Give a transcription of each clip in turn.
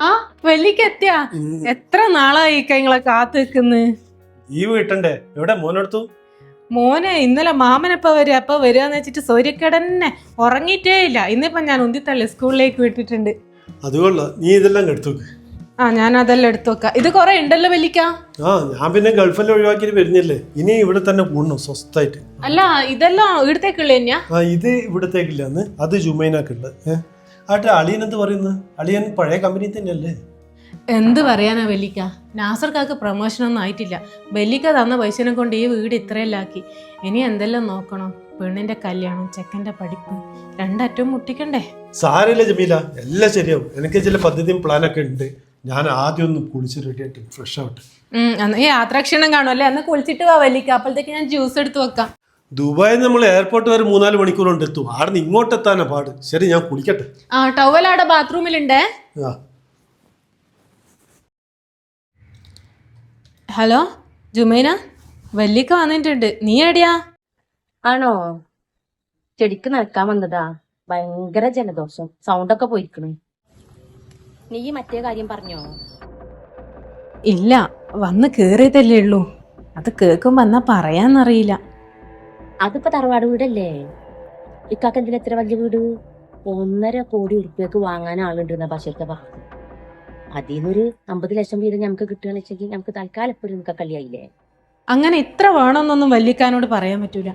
ആ വെള്ളിക്ക് എത്തിയാ എത്ര നാളായി കൈങ്ങളെ കാത്തു നിൽക്കുന്നു? ഈ വീട്ടണ്ടേ എവിടെ? മോനെടുത്തു? മോനെ ഇന്നലെ മാമനപ്പ വരിക അപ്പൊ വരികന്ന് വെച്ചിട്ട് സൂര്യക്കടന്നെ ഉറങ്ങിയിട്ടേ ഇല്ല. ഇന്നിപ്പോ ഞാൻ ഉന്തിത്തള്ളി സ്കൂളിലേക്ക് വിട്ടിട്ടുണ്ട്. അതുകൊള്ള. നീ ഇതെല്ലാം എടുത്തു ആ ഞാൻ അതെല്ലാം എടുത്തു വെക്കാം ഇത് കുറെ ഉണ്ടല്ലോ വലിക്ക ആ ഞാൻ പിന്നെ ഗൾഫെല്ലാം ഒഴിവാക്കി വരുന്നില്ലേ? ഇനി ഇവിടെ തന്നെ കൂടണം സ്വസ്ഥായിട്ട് അല്ല ഇതെല്ലാം ഇവിടത്തേക്കുള്ള തന്നെയാ? ആ ഇത് ഇവിടത്തേക്കില്ലാന്ന് അത് ജുമൈനാക്കുണ്ട് ഏഹ് ആട്ടെ അളിയൻ എന്ത് പറയുന്നു? അളിയൻ പഴയ കമ്പനി തന്നെയല്ലേ? എന്ത് പറയാനാ വെല്ലിക്ക നാസർക്കാക്ക് പ്രൊമോഷൻ ഒന്നും ആയിട്ടില്ല. വെല്ലിക്ക തന്ന പൈസനെ കൊണ്ട് ഈ വീട് ഇത്രയല്ലാക്കി ഇനി എന്തെല്ലാം നോക്കണം? പെണ്ണിന്റെ കല്യാണം ചെക്കന്റെ പഠിപ്പ് രണ്ടറ്റവും മുട്ടിക്കണ്ടേ? സാരമില്ല ജമീല എല്ലാം ശരിയാവും. എനിക്ക് ചില പദ്ധതിയും പ്ലാനൊക്കെ ഉണ്ട്. ഞാൻ ആദ്യം ഒന്ന് കുളിച്ച് റെഡി ആയിട്ട് ഫ്രഷ് ആവട്ടെ. യാത്രാക്ഷീണം കാണുമല്ലേ അന്ന് കുളിച്ചിട്ട് വാ വെല്ലിക്ക അപ്പോഴത്തേക്ക് ഞാൻ ജ്യൂസ് എടുത്ത് വെക്കാം. ദുബായിൽ നമ്മൾ എയർപോർട്ട് വരെ മൂന്നാൽ മണിക്കൂർ കൊണ്ട് എത്തും. അവിടെ നിന്ന് ഇങ്ങോട്ട് എത്താനാ പാട്. ശരി ഞാൻ കുളിക്കട്ടെ. ആ ടവൽ അവിടെ ബാത്റൂമിലുണ്ടേ ആ. ഹലോ ജുമൈന? വല്യക്ക വന്നിട്ടുണ്ട്. നീ എവിടെയാ? ആണോ? ചെടിക്ക് നടക്കാൻ വന്നതാ. ഭയങ്കര ജലദോഷം. സൗണ്ടൊക്കെ പോയിരിക്കണേ. നീ മറ്റേ കാര്യം പറഞ്ഞോ? ഇല്ല വന്ന് കേറിയതല്ലേ ഉള്ളൂ. അത് കേൾക്കുമ്പോ എന്നാ പറയാന്നറിയില്ല. അതിപ്പോ തറവാട് വീടല്ലേ? ഇക്കാക്ക് എന്തിനാ എത്ര വലിയ വീട്? ഒന്നര കോടി ഉറുപ്പ്യക്ക് വാങ്ങാൻ ആളുണ്ട് എന്നാ ബഷീർക്ക പറഞ്ഞത് അതിന്നൊരു അമ്പത് ലക്ഷം വീതം നമുക്ക് കിട്ടുകയെന്ന് വെച്ചെങ്കിൽ നമുക്ക് തൽക്കാലം എപ്പോഴും നിൽക്കാൻ കളിയായില്ലേ അങ്ങനെ ഇത്ര വേണമെന്നൊന്നും വല്യക്കാനോട് പറയാൻ പറ്റൂല.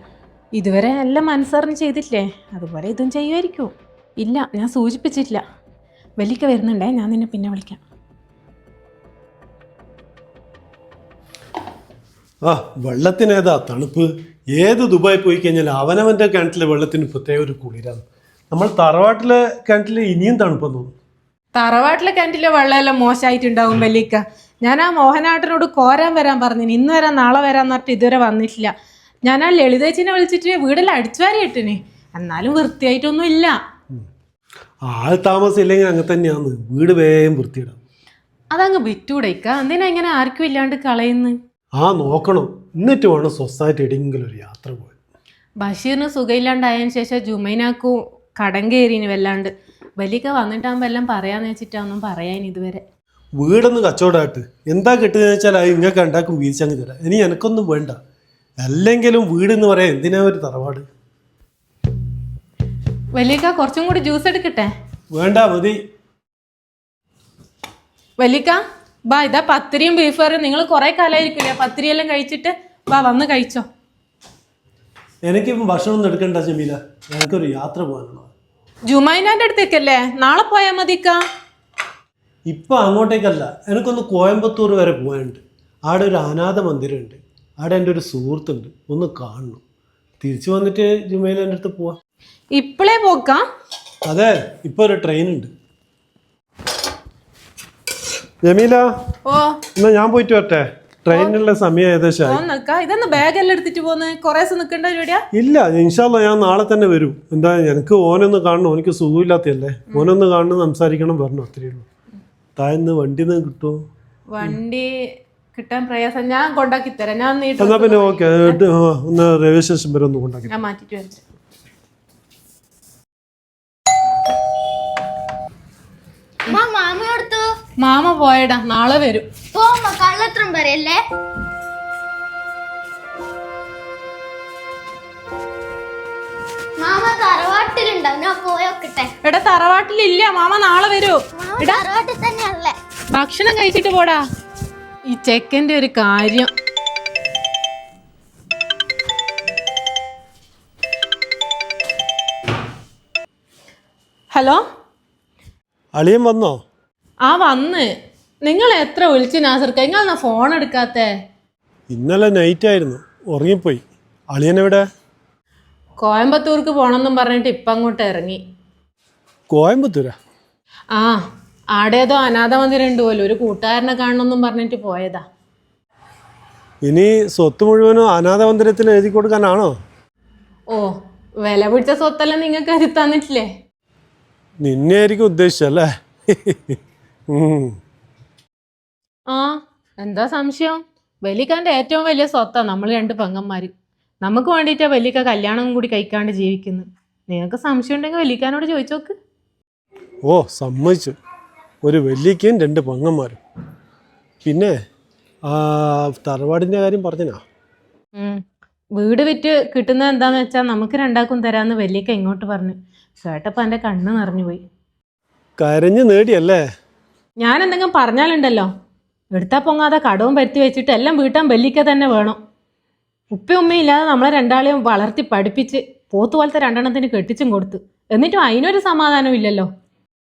ഇതുവരെ എല്ലാം മനസ്സറിഞ്ഞ് ചെയ്തിട്ടില്ലേ? അതുപോലെ ഇതും ചെയ്യുമായിരിക്കും. ഇല്ല ഞാൻ സൂചിപ്പിച്ചിട്ടില്ല. വല്യക്ക വരുന്നുണ്ടേ ഞാൻ നിന്നെ പിന്നെ വിളിക്കാം. ആ വെള്ളത്തിന് ഏതാ തണുപ്പ്? ഏത് ദുബായി പോയി കഴിഞ്ഞാൽ അവനവന്റെ കിണറ്റിലെ വെള്ളത്തിന് പ്രത്യേക ഒരു കുളിരാണ്. നമ്മൾ തറവാട്ടിലെ കിണറ്റിൽ ഇനിയും തണുപ്പെന്ന് തോന്നും തറവാട്ടിലെ കിണറ്റിലെ വെള്ളമെല്ലാം മോശമായിട്ടുണ്ടാവും വലിയ ഞാൻ ആ മോഹനാട്ടനോട് കോരാൻ വരാൻ പറഞ്ഞു. ഇന്ന് വരാം നാളെ വരാന്ന് പറഞ്ഞിട്ട് ഇതുവരെ വന്നിട്ടില്ല. ഞാൻ ആ ലളിതേച്ചിനെ വിളിച്ചിട്ട് വീടെല്ലാം അടിച്ചുവാരി ഇട്ടിന്. എന്നാലും വൃത്തിയായിട്ടൊന്നും ഇല്ല. ആൾ താമസം ഇല്ലെങ്കിൽ അങ്ങനെ തന്നെയാണ് വീട് വേഗം വൃത്തിയിടാം. അതങ്ങ് വിറ്റൂടേക്ക എന്തിനാ ഇങ്ങനെ ആർക്കും ഇല്ലാണ്ട് കളയുന്നു. ആ നോക്കണം. എന്നിട്ട് വേണം സൊസൈറ്റി എവിടെയെങ്കിലും ഒരു യാത്ര പോയത് ബഷീറിന് സുഖമില്ലാണ്ടായതിനു ശേഷം ജുമൈനാക്കു കടം കയറിന് വല്ലാണ്ട്. ബലിക്ക വന്നിട്ടാകുമ്പോൾ എല്ലാം പറയാന്ന് വെച്ചിട്ടൊന്നും പറയാൻ ഇതുവരെ. വീടൊന്ന് കച്ചവടമായിട്ട് എന്താ കിട്ടുന്നത് വെച്ചാൽ അത് ഇങ്ങനെ ഉണ്ടാക്കും വീതിച്ചങ്ങ് തരാം. ഇനി എനിക്കൊന്നും വേണ്ട. അല്ലെങ്കിലും വീട് എന്ന് പറയാൻ എന്തിനാ ഒരു തറവാട്? വലിക്ക കുറച്ചും കൂടി ജ്യൂസ് എടുക്കട്ടെ? വേണ്ട മതി. വലിക്ക ബാ ഇതാ പത്തിരിയും ബീഫ് കറിയും നിങ്ങൾ കുറെ കാലമായിരിക്കില്ലേ പത്തിരിയെല്ലാം കഴിച്ചിട്ട് ബാ വന്ന് കഴിച്ചോ. എനിക്കിപ്പം ഭക്ഷണം ഒന്നും എടുക്കണ്ട ജമീല. എനിക്കൊരു യാത്ര പോകാനുള്ള ജുമൈനാന്റെ അടുത്തേക്കല്ലേ? നാളെ പോയാൽ മതിക്ക. ഇപ്പം അങ്ങോട്ടേക്കല്ല എനിക്കൊന്ന് കോയമ്പത്തൂർ വരെ പോകാനുണ്ട്. അവിടെ ഒരു അനാഥ മന്ദിരമുണ്ട്. അവിടെ എന്റെ ഒരു സുഹൃത്തുണ്ട്. ഒന്ന് കാണണം. തിരിച്ചു വന്നിട്ട് ജുമൈലേന്റെ അടുത്ത് പോവാ. ഇപ്പോഴേ പോക്കാം? അതെ ഇപ്പോൾ ഒരു ട്രെയിൻ ഉണ്ട്. ജമീല ഓ. എന്നാ ഞാൻ പോയിട്ട് വരട്ടെ. ട്രെയിനിനുള്ള സമയം ഏകദേശം ഇതൊന്ന് ബാഗെല്ലാം എടുത്തിട്ട് പോന്ന്? കുറേ നിൽക്കേണ്ട പരിപാടിയാ ഇല്ല ഇൻഷാല്ല ഞാൻ നാളെ തന്നെ വരും. എന്താ എനിക്ക് ഓനൊന്ന് കാണണം. എനിക്ക് സുഖമില്ലാത്തല്ലേ ഓനൊന്ന് കാണണം സംസാരിക്കണം പറഞ്ഞു അത്രയേ ഉള്ളൂ. താഴ്ന്ന് വണ്ടി നിന്ന് കിട്ടുമോ വണ്ടി കിട്ടാൻ പ്രയാസം. ഞാൻ കൊണ്ടാക്കി തരാം. ഞാൻ എന്നാ പിന്നെ ഓക്കെ ഒന്ന് റെയിൽവേ സ്റ്റേഷൻ വരെ ഒന്ന് കൊണ്ടാക്കി ഞാൻ മാറ്റിട്ട് വരട്ടെ. മാമ പോയടാ നാളെ വരും. പോമ്മ കള്ളത്രം പറയല്ലേ? മാമ തറവാട്ടിലുണ്ടാവും ഞാൻ പോയോക്കട്ടെ. എടാ തറവാട്ടിലില്ല മാമ നാളെ വരൂ. മാമ തറവാട്ടിൽ തന്നെയല്ലേ ഭക്ഷണം കഴിച്ചിട്ട് പോടാ. ഈ ചെക്കന്റെ ഒരു കാര്യം. ഹലോ? അളിയൻ വന്നോ? ആ വന്ന്. നിങ്ങൾ എത്ര വിളിച്ചു നാസർക്ക നിങ്ങൾ ഫോൺ എടുക്കാത്തേ? ഇന്നലെ നൈറ്റ് ആയിരുന്നു. ഉറങ്ങിപ്പോയി. അളിയൻ എവിടെ? കോയമ്പത്തൂർക്ക് പോണെന്നും പറഞ്ഞിട്ട് ഇപ്പം അങ്ങോട്ട് ഇറങ്ങി. കോയമ്പത്തൂരാ? ആ ആടേതോ അനാഥ മന്ദിരം ഉണ്ട് പോലും. ഒരു കൂട്ടുകാരനെ കാണണമെന്നും പറഞ്ഞിട്ട് പോയതാ. ഇനി സ്വത്ത് മുഴുവനും അനാഥ മന്ദിരത്തിൽ എഴുതി കൊടുക്കാനാണോ? ഓ വില പിടിച്ച സ്വത്തെല്ലാം നിങ്ങൾക്ക് കരുതി തന്നിട്ടില്ലേ? നിന്നെ ആയിരിക്കും ഉദ്ദേശിച്ചല്ലേ. ആ എന്താ സംശയം? വലിക്കാന്റെ ഏറ്റവും വലിയ സ്വത്താ നമ്മൾ രണ്ട് പെങ്ങന്മാർ നമുക്ക് വേണ്ടിട്ടാ വലിക്ക കല്യാണം കൂടി കഴിക്കാണ്ട് ജീവിക്കുന്നു. നിങ്ങൾക്ക് സംശയം ഉണ്ടെങ്കിൽ വലിക്കാനോട് ചോദിച്ചു നോക്ക്. ഓ സമ്മതിച്ചു. ഒരു വലിക്കയും രണ്ട് പെങ്ങന്മാരും. പിന്നെ ആ തറവാടിന്റെ കാര്യം പറഞ്ഞനാ? വീട് വിറ്റ് കിട്ടുന്നത് എന്താന്ന് വെച്ചാ നമുക്ക് രണ്ടാക്കും തരാന്ന് വലിയക്ക ഇങ്ങോട്ട് പറഞ്ഞു. കേട്ടപ്പോൾ എന്റെ കണ്ണ് നിറഞ്ഞു പോയി. കരഞ്ഞു നേടിയല്ലേ? ഞാൻ എന്തെങ്കിലും പറഞ്ഞാലുണ്ടല്ലോ. എടുത്താൽ പൊങ്ങാതെ കടവും പരുത്തി വെച്ചിട്ട് എല്ലാം വീട്ടാൻ വെല്ലിക്ക തന്നെ വേണം. ഉപ്പയും ഉമ്മയും ഇല്ലാതെ നമ്മളെ രണ്ടാളെയും വളർത്തി പഠിപ്പിച്ച് പോത്തു പോലത്തെ രണ്ടെണ്ണത്തിന് കെട്ടിച്ചും കൊടുത്തു. എന്നിട്ടും അതിനൊരു സമാധാനം ഇല്ലല്ലോ.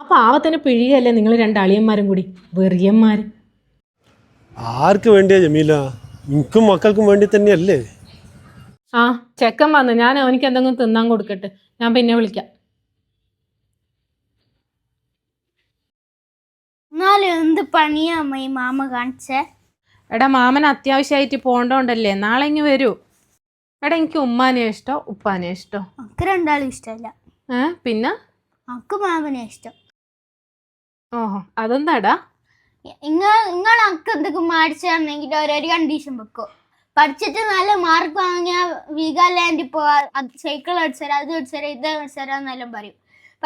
ആ പാവത്തിന് പിഴിയല്ലേ നിങ്ങൾ രണ്ടാളിയന്മാരും കൂടി. വെറിയന്മാർ ആർക്ക് വേണ്ടിയാ ജമീല? എനിക്കും മക്കൾക്കും വേണ്ടി തന്നെയല്ലേ? ആ ചെക്കൻ വന്നു. ഞാൻ അവനിക്ക് എന്തെങ്കിലും തിന്നാൻ കൊടുക്കട്ടെ. ഞാൻ പിന്നെ വിളിക്കാം. എന്നാലും എന്ത് പണിയാ അമ്മ ഈ മാമ കാണിച്ചേ? എടാ മാമൻ അത്യാവശ്യമായിട്ട് പോണ്ടോണ്ടല്ലേ? നാളെ ഇങ്ങ് വരൂ. എടാ എനിക്ക് ഉമ്മാനെ ഇഷ്ടോ ഉപ്പാനെ ഇഷ്ടോ. നമുക്ക് രണ്ടാളും ഇഷ്ടമല്ല ഏ പിന്നെ? അക്ക് മാമനെ ഇഷ്ടം. ഓഹോ അതെന്താടാ? നിങ്ങൾ നിങ്ങൾ അക്ക് എന്തൊക്കെ മാടിച്ചാണെങ്കിൽ ഓരോരു കണ്ടീഷൻ വെക്കോ. പഠിച്ചിട്ട് നല്ല മാർക്ക് വാങ്ങിയ വീഗാലാൻഡിൽ പോവാ സൈക്കിൾ അടിച്ചരാ അത് അടിച്ചരാ ഇത് അടിച്ചരാ എന്നെല്ലാം പറയും.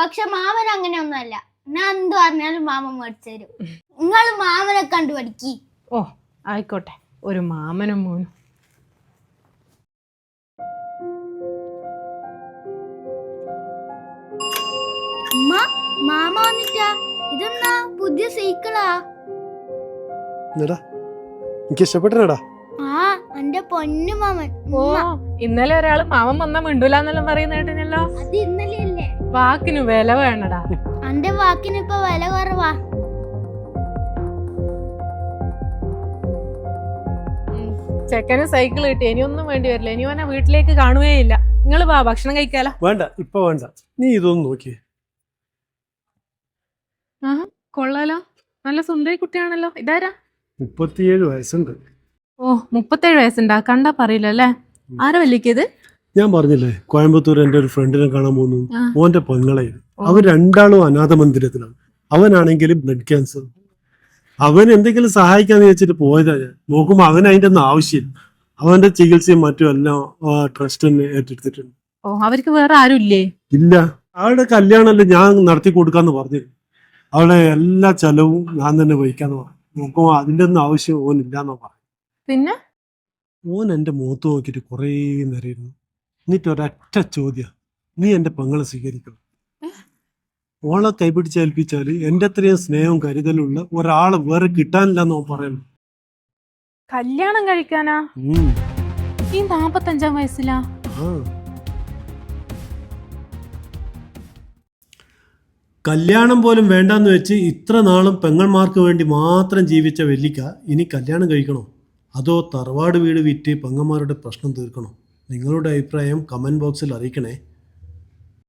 പക്ഷെ മാമൻ അങ്ങനെ ഒന്നുമല്ല ഞാൻ എന്ത് പറഞ്ഞാലും മാമൻ മേടിച്ചു തരും. നിങ്ങൾ മാമനെ കണ്ടു പഠിക്കി. ഓ ആയിക്കോട്ടെ. ഒരു മാമനും മോനും. അമ്മ മാമ വന്നിട്ടാ. ഇതെന്നാ പുതിയ സൈക്കിളാ. എന്നടാ എനിക്ക് ഇഷ്ടപ്പെട്ടനടാ ആ എന്റെ പൊന്നു മാമൻ. ഓ ഇന്നലെ ഒരാൾ മാമൻ വന്നാ മിണ്ടൂലെന്നെല്ലാം പറയുന്ന കേട്ടിനല്ലോ. അത് ഇന്നലെ അല്ലേ വാക്കിന് വില വേണടാ. വാക്കിന് ഇപ്പൊ വില കുറവാ. ചെക്കന് സൈക്കിൾ കിട്ടി. ഇനിയൊന്നും വേണ്ടി വരില്ല. ഇനി ഓനെ വീട്ടിലേക്ക് കാണുകയില്ല നിങ്ങൾ വാ ഭക്ഷണം കഴിക്കാലോ. വേണ്ട ഇപ്പൊ വേണ്ട. നീ ഇതൊന്നും നോക്കിയേ ആ കൊള്ളാലോ. നല്ല സുന്ദരി കുട്ടിയാണല്ലോ. ഇതാരാ? മുപ്പത്തിയേഴ് വയസ്സുണ്ട്. ഓ മുപ്പത്തേഴ് വയസ്സുണ്ടാ. കണ്ടാ പറയില്ല അല്ലേ ആരാ വലിക്കത് ഞാൻ പറഞ്ഞില്ലേ കോയമ്പത്തൂർ എന്റെ ഒരു ഫ്രണ്ടിനെ കാണാൻ പോകുന്നു. മോന്റെ പെങ്ങളെ അവർ രണ്ടാളും അനാഥ മന്ദിരത്തിലാണ്. അവനാണെങ്കിലും ബ്ലഡ് ക്യാൻസർ. അവൻ എന്തെങ്കിലും സഹായിക്കാന്ന് വെച്ചിട്ട് പോയതാ ഞാൻ. നോക്കുമ്പോ അവൻ അതിന്റെ ഒന്നും ആവശ്യമില്ല. അവന്റെ ചികിത്സയും മറ്റും എല്ലാം ട്രസ്റ്റ് തന്നെ ഏറ്റെടുത്തിട്ടുണ്ട്. ഓ അവർക്ക് വേറെ ആരും ഇല്ലേ? ഇല്ല. അവളുടെ കല്യാണമല്ലേ ഞാൻ നടത്തി കൊടുക്കാന്ന് പറഞ്ഞു അവളുടെ എല്ലാ ചെലവും ഞാൻ തന്നെ വഹിക്കാന്ന് പറഞ്ഞു. നോക്കുമ്പോ അതിന്റെ ഒന്നും ആവശ്യം ഓൻ ഇല്ലാന്നോ പറഞ്ഞു പിന്നെ? ഓൻ എന്റെ മുഖത്ത് നോക്കിയിട്ട് കുറേ നേരം ഇരുന്നു. എന്നിട്ട് ഒരൊറ്റ ചോദ്യം. നീ എന്റെ പെങ്ങളെ സ്വീകരിക്കണം. ഓളെ കൈപിടിച്ച് ഏൽപ്പിച്ചാൽ എന്റെ അത്രയും സ്നേഹവും കരുതലുള്ള ഒരാളെ വേറെ കിട്ടാനില്ല എന്ന് ഓൻ പറയുന്നു. കല്യാണം കഴിക്കാനാ. ഈ നാപ്പത്തഞ്ചാം വയസ്സിലാ? കല്യാണം പോലും വേണ്ടെന്ന് വെച്ച് ഇത്ര നാളും പെങ്ങന്മാർക്ക് വേണ്ടി മാത്രം ജീവിച്ച വെല്ലിക്ക ഇനി കല്യാണം കഴിക്കണോ? അതോ തറവാട് വീട് വിറ്റ് പെങ്ങന്മാരുടെ പ്രശ്നം തീർക്കണോ? നിങ്ങളുടെ അഭിപ്രായം കമന്റ് ബോക്സിൽ അറിയിക്കണേ.